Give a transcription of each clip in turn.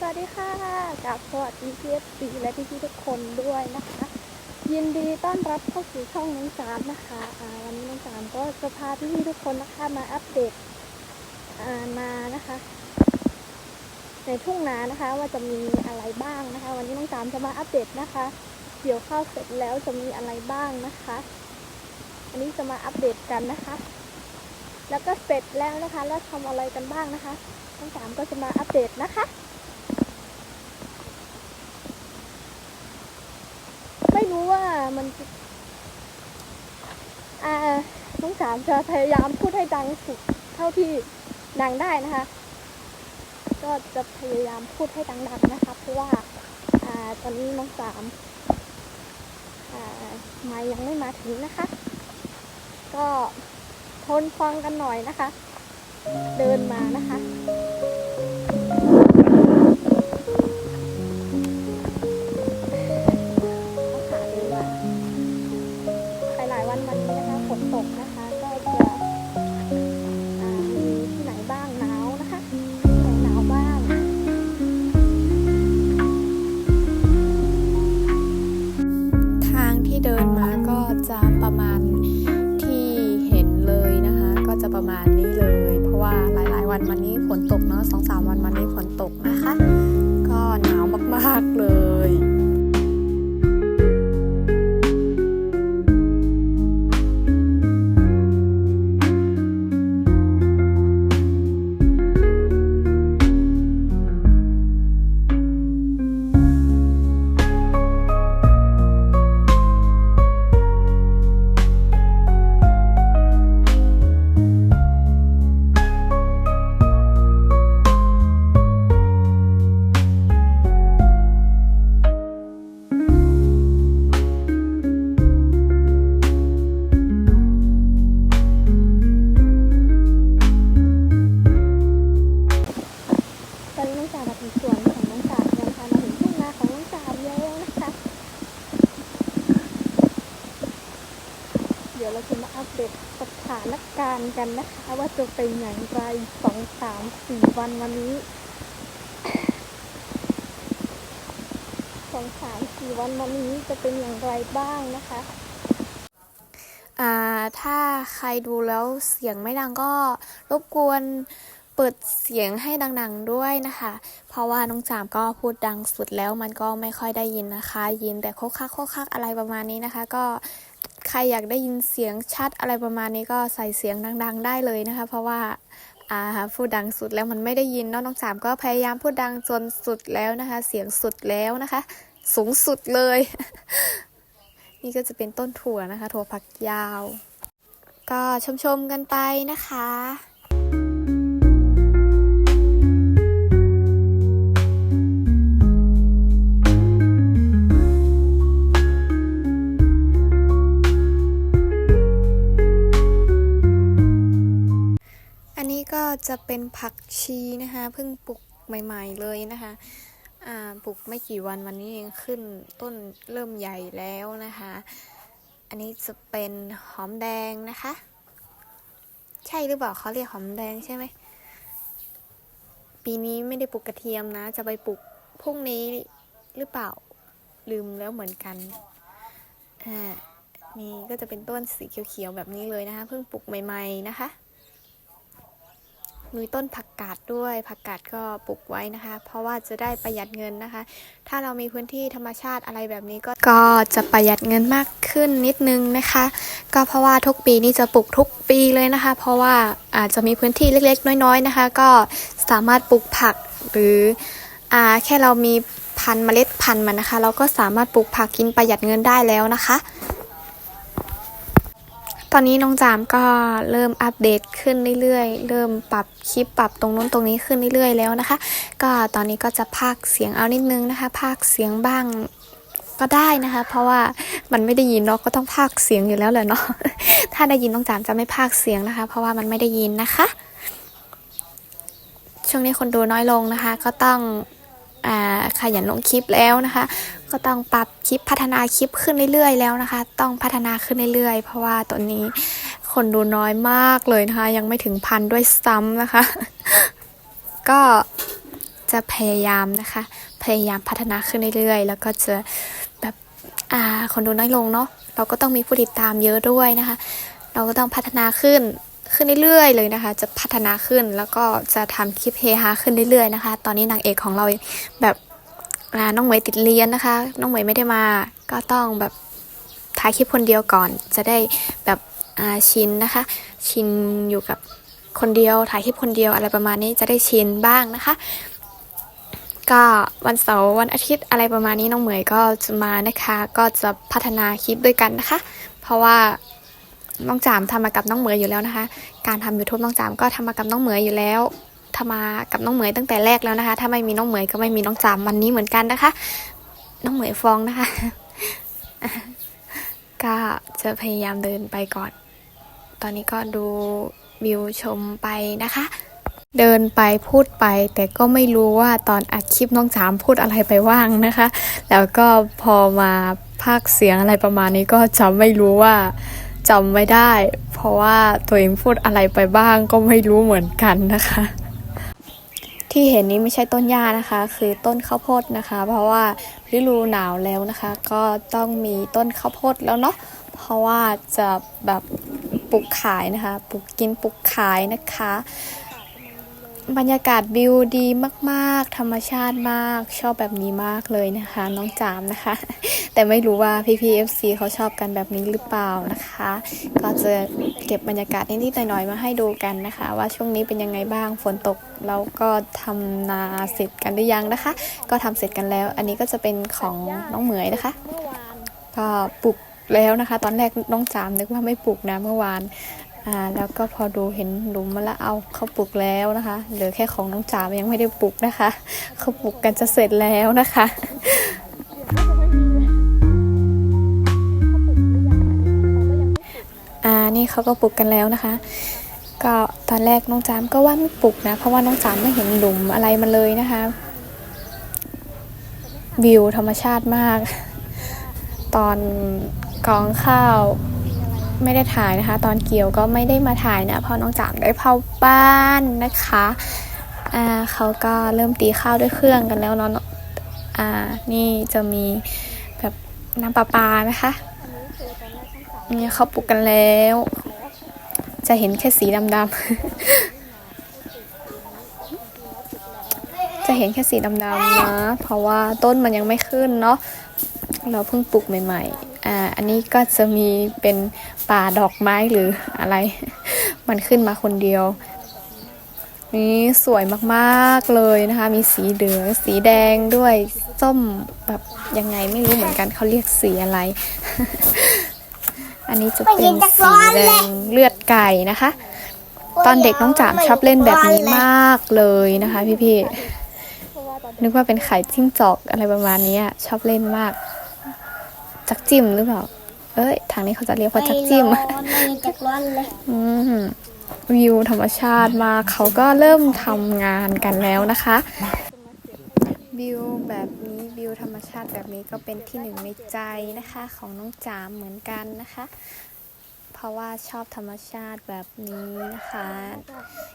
สวัสดีค่ะกับสวัสดีพีเอฟซีและพี่พี่ๆทุกคนด้วยนะคะ ยินดีต้อนรับเข้าสู่ช่องน้องสามนะคะวันนี้น้องสามก็จะพาพี่พี่ๆทุกคนนะคะมาอัปเดตานานะคะ ในทุ่งนานะคะ ว่าจะมีอะไรบ้างนะคะ วันนี้น้องสามจะมาอัปเดตนะคะ เกี่ยวข้าวเสร็จแล้วจะมีอะไรบ้างนะคะ อันนี้จะมาอัปเดตกันนะคะแล้วก็เสร็จแล้วนะคะ แล้วทำอะไรกันบ้างนะคะน้องสามก็จะมาอัปเดตนะคะ ไม่รู้ว่า มันอ่าน้องสามจะพยายามพูดให้ดังสุดเท่าที่ดังได้นะคะ ก็จะพยายามพูดให้ดังๆนะคะ เพราะว่าอ่าตอนนี้น้องสามอ่ามายังไม่มาถึงนะคะ ก็ทนฟังกันหน่อยนะคะ เดินมานะคะ กันนะคะว่าจะเป็นอย่างไรสองสามสี่วันวันนี้สองสามสี่วันวันนี้จะเป็นอย่างไรบ้างนะคะอ่าถ้าใครดูแล้วเสียงไม่ดังก็รบกวนเปิดเสียงให้ดังๆด้วยนะคะ เพราะว่าน้องจามก็พูดดังสุดแล้วมันก็ไม่ค่อยได้ยินนะคะ ยินแต่โคกคักโคกคักอะไรประมาณนี้นะคะ ก็ ใครอยากได้ยินเสียงชัดอะไรประมาณนี้ก็ใส่เสียงดัง ๆ ได้เลยนะคะ เพราะว่าอ่าพูดดังสุดแล้วมันไม่ได้ยินเนาะน้องสามก็พยายามพูดดังจนสุดแล้วนะคะ เสียงสุดแล้วนะคะ สูงสุดเลย นี่ก็จะเป็นต้นถั่วนะคะ ถั่วผักยาว ก็ชมๆกันไปนะคะ ก็จะเป็นผักชีนะคะเพิ่งปลูกใหม่ ๆเลยนะคะอ่าปลูกไม่กี่วันวันนี้เองขึ้นต้นเริ่มใหญ่แล้วนะคะ อันนี้จะเป็นหอมแดงนะคะ ใช่หรือเปล่าเขาเรียกหอมแดงใช่ไหมปีนี้ไม่ได้ปลูกกระเทียมนะ จะไปปลูกพรุ่งนี้หรือเปล่าลืมแล้วเหมือนกันอ่านี่ก็จะเป็นต้นสีเขียวๆแบบนี้เลยนะคะ เพิ่งปลูกใหม่ ๆ นะคะ มีต้นผักกาดด้วย ผักกาดก็ปลูกไว้นะคะ เพราะว่าจะได้ประหยัดเงินนะคะ ถ้าเรามีพื้นที่ธรรมชาติอะไรแบบนี้ก็ก็จะประหยัดเงินมากขึ้นนิดนึงนะคะ ก็เพราะว่าทุกปีนี่จะปลูกทุกปีเลยนะคะ เพราะว่าอาจจะมีพื้นที่เล็กๆ น้อย ๆนะคะ ก็สามารถปลูกผักหรืออ่าแค่เรามีพันธุ์เมล็ดพันธุ์มันนะคะ เราก็สามารถปลูกผักกินประหยัดเงินได้แล้วนะคะ ตอนนี้น้องจามก็เริ่มอัปเดตขึ้นเรื่อยๆ เริ่มปรับคลิปปรับตรงนู้นตรงนี้ขึ้นเรื่อยๆแล้วนะคะ ก็ตอนนี้ก็จะพากเสียงเอานิดนึงนะคะ พากเสียงบ้างก็ได้นะคะ เพราะว่ามันไม่ได้ยินเนาะก็ต้องพากเสียงอยู่แล้วแหละเนาะถ้าได้ยินน้องจามจะไม่พากเสียงนะคะ เพราะว่ามันไม่ได้ยินนะคะ ช่วงนี้คนดูน้อยลงนะคะ ก็ต้อง ขยันลงคลิปแล้วนะคะ ก็ต้องปรับคลิปพัฒนาคลิปขึ้นเรื่อยๆแล้วนะคะ ต้องพัฒนาขึ้นเรื่อยๆ เพราะว่าตอนนี้คนดูน้อยมากเลยนะคะ ยังไม่ถึงพันด้วยซ้ำนะคะ ก็จะพยายามนะคะ พยายามพัฒนาขึ้นเรื่อยๆ แล้วก็จะแบบอ่าคนดูน้อยลงเนาะเราก็ต้องมีผู้ติดตามเยอะด้วยนะคะ เราก็ต้องพัฒนาขึ้น ขึ้นเรื่อยๆเลยนะคะ จะพัฒนาขึ้นแล้วก็จะทำคลิปเฮฮาขึ้นเรื่อยๆนะคะ ตอนนี้นางเอกของเราแบบน้องเหมยติดเรียนนะคะ น้องเหมยไม่ได้มา ก็ต้องแบบถ่ายคลิปคนเดียวก่อน จะได้แบบชินนะคะ ชินอยู่กับคนเดียวถ่ายคลิปคนเดียวอะไรประมาณนี้จะได้ชินบ้างนะคะ ก็วันเสาร์วันอาทิตย์อะไรประมาณนี้น้องเหมยก็จะมานะคะ ก็จะพัฒนาคลิปด้วยกันนะคะ เพราะว่า น้องจามทำมากับน้องเหมยอยู่แล้วนะคะ การทำ YouTube น้องจามก็ทำมากับน้องเหมยอยู่แล้วทำมากับน้องเหมยตั้งแต่แรกแล้วนะคะ ถ้าไม่มีน้องเหมยก็ไม่มีน้องจามวันนี้เหมือนกันนะคะ น้องเหมยฟองนะคะ ก็จะพยายามเดินไปก่อน ตอนนี้ก็ดูวิวชมไปนะคะเดินไปพูดไป แต่ก็ไม่รู้ว่าตอนอัดคลิปน้องจามพูดอะไรไปว่างนะคะ แล้วก็พอมาพากเสียงอะไรประมาณนี้ก็จำไม่รู้ว่า จำไม่ได้ เพราะว่าตัวเองพูดอะไรไปบ้างก็ไม่รู้เหมือนกันนะคะ ที่เห็นนี้ไม่ใช่ต้นหญ้านะคะ คือต้นข้าวโพดนะคะ เพราะว่าฤดูหนาวแล้วนะคะ ก็ต้องมีต้นข้าวโพดแล้วเนาะเพราะว่าจะแบบปลูกขายนะคะปลูกกินปลูกขายนะคะ บรรยากาศวิวดีมาก ๆ ธรรมชาติมากชอบแบบนี้มากเลยนะคะ น้องจามนะคะ แต่ไม่รู้ว่าพี่พีเอฟซีเขาชอบกันแบบนี้หรือเปล่านะคะ ก็จะเก็บบรรยากาศนิดๆหน่อยๆมาให้ดูกันนะคะ ว่าช่วงนี้เป็นยังไงบ้างฝนตกแล้วก็ทำนาเสร็จกันหรือยังนะคะ ก็ทำเสร็จกันแล้ว อันนี้ก็จะเป็นของน้องเหมยนะคะ ก็ปลูกแล้วนะคะ ตอนแรกน้องจามนึกว่าไม่ปลูกนะเมื่อวาน อ่าแล้วก็พอดูเห็นหลุมมาแล้วเอาเขาปลูกแล้วนะคะเหลือแค่ของน้องจามยังไม่ได้ปลูกนะคะเขาปลูกกันจะเสร็จแล้วนะคะอ่านี่เขาก็ปลูกกันแล้วนะคะ ก็ตอนแรกน้องจามก็ว่าไม่ปลูกนะ เพราะว่าน้องจามไม่เห็นหลุมอะไรมาเลยนะคะวิวธรรมชาติมาก ตอนกองข้าว ไม่ได้ถ่ายนะคะ ตอนเกี่ยวก็ไม่ได้มาถ่ายนะเพราะน้องจามได้เผาบ้านนะคะอ่าเขาก็เริ่มตีข้าวด้วยเครื่องกันแล้วเนาะอ่านี่จะมีแบบน้ำประปานะคะเนี่ยเขาปลูกกันแล้ว จะเห็นแค่สีดำๆจะเห็นแค่สีดำๆนะ เพราะว่าต้นมันยังไม่ขึ้นเนาะ เราเพิ่งปลูกใหม่ ๆ อ่าอันนี้ก็จะมีเป็นป่าดอกไม้หรืออะไร มันขึ้นมาคนเดียว นี่สวยมากๆเลยนะคะ มีสีเหลืองสีแดงด้วยส้มแบบยังไงไม่รู้เหมือนกันเขาเรียกสีอะไร อันนี้จะเป็นสีแดงเลือดไก่นะคะ ตอนเด็กน้องจามชอบเล่นแบบนี้มากเลยนะคะ พี่พราะว่าตอนๆนึกว่าเป็นไข่จิ้งจอกอะไรประมาณนี้ชอบเล่นมาก จักจิ้มหรือเปล่า เอ้ย ทางนี้เขาจะเรียกว่าจักจิ้มไม่จักร้อนเลย อืมวิวธรรมชาติมากเขาก็เริ่มทำงานกันแล้วนะคะวิวแบบนี้วิวธรรมชาติแบบนี้ก็เป็นที่หนึ่งในใจนะคะของน้องจามเหมือนกันนะคะ เพราะว่าชอบธรรมชาติแบบนี้นะคะ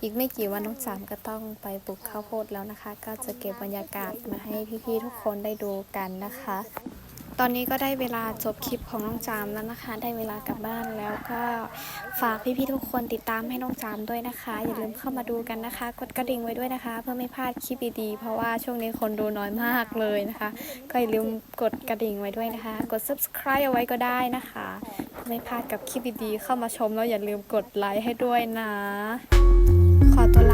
อีกไม่กี่วันน้องจามก็ต้องไปปลูกข้าวโพดแล้วนะคะ ก็จะเก็บบรรยากาศมาให้พี่ๆทุกคนได้ดูกันนะคะ ตอนนี้ก็ได้เวลาจบคลิปของน้องจามแล้วนะคะ ได้เวลากลับบ้านแล้วก็ฝากพี่ๆทุกคนติดตามให้น้องจามด้วยนะคะ อย่าลืมเข้ามาดูกันนะคะ กดกระดิ่งไว้ด้วยนะคะ เพื่อไม่พลาดคลิปดีๆเพราะว่าช่วงนี้คนดูน้อยมากเลยนะคะ ก็อย่าลืมกดกระดิ่งไว้ด้วยนะคะ กด subscribe เอาไว้ก็ได้นะคะเพื่อไม่พลาดกับคลิปดีๆเข้ามาชมแล้วอย่าลืมกดไลค์ให้ด้วยนะ ขอตัวลา